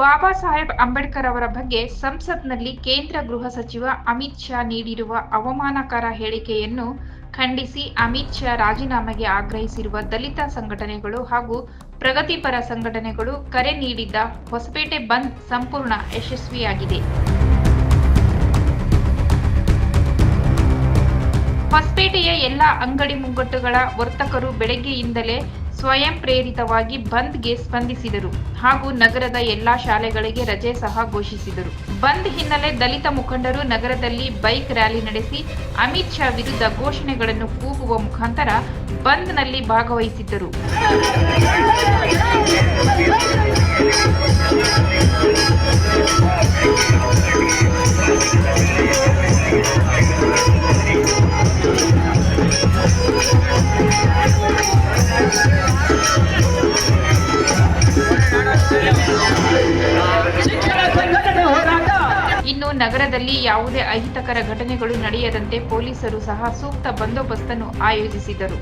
ಬಾಬಾ ಸಾಹೇಬ್ ಅಂಬೇಡ್ಕರ್ ಅವರ ಬಗ್ಗೆ ಸಂಸತ್ನಲ್ಲಿ ಕೇಂದ್ರ ಗೃಹ ಸಚಿವ ಅಮಿತ್ ಶಾ ನೀಡಿರುವ ಅವಮಾನಕರ ಹೇಳಿಕೆಯನ್ನು ಖಂಡಿಸಿ ಅಮಿತ್ ಶಾ ರಾಜೀನಾಮೆಗೆ ಆಗ್ರಹಿಸಿರುವ ದಲಿತ ಸಂಘಟನೆಗಳು ಹಾಗೂ ಪ್ರಗತಿಪರ ಸಂಘಟನೆಗಳು ಕರೆ ನೀಡಿದ್ದ ಹೊಸಪೇಟೆ ಬಂದ್ ಸಂಪೂರ್ಣ ಯಶಸ್ವಿಯಾಗಿದೆ. ಹೊಸಪೇಟೆಯ ಎಲ್ಲ ಅಂಗಡಿ ಮುಂಗಟ್ಟುಗಳ ವರ್ತಕರು ಬೆಳಗ್ಗೆಯಿಂದಲೇ ಸ್ವಯಂ ಪ್ರೇರಿತವಾಗಿ ಬಂದ್ಗೆ ಸ್ಪಂದಿಸಿದರು ಹಾಗೂ ನಗರದ ಎಲ್ಲಾ ಶಾಲೆಗಳಿಗೆ ರಜೆ ಸಹ ಘೋಷಿಸಿದರು. ಬಂದ್ ಹಿನ್ನೆಲೆ ದಲಿತ ಮುಖಂಡರು ನಗರದಲ್ಲಿ ಬೈಕ್ ರ್ಯಾಲಿ ನಡೆಸಿ ಅಮಿತ್ ಶಾ ವಿರುದ್ಧ ಘೋಷಣೆಗಳನ್ನು ಕೂಗುವ ಮುಖಾಂತರ ಬಂದ್ನಲ್ಲಿ ಭಾಗವಹಿಸಿದ್ದರು. ಇನ್ನು ನಗರದಲ್ಲಿ ಯಾವುದೇ ಅಹಿತಕರ ಘಟನೆಗಳು ನಡೆಯದಂತೆ ಪೊಲೀಸರು ಸಹ ಸೂಕ್ತ ಬಂದೋಬಸ್ತನ್ನು ಆಯೋಜಿಸಿದರು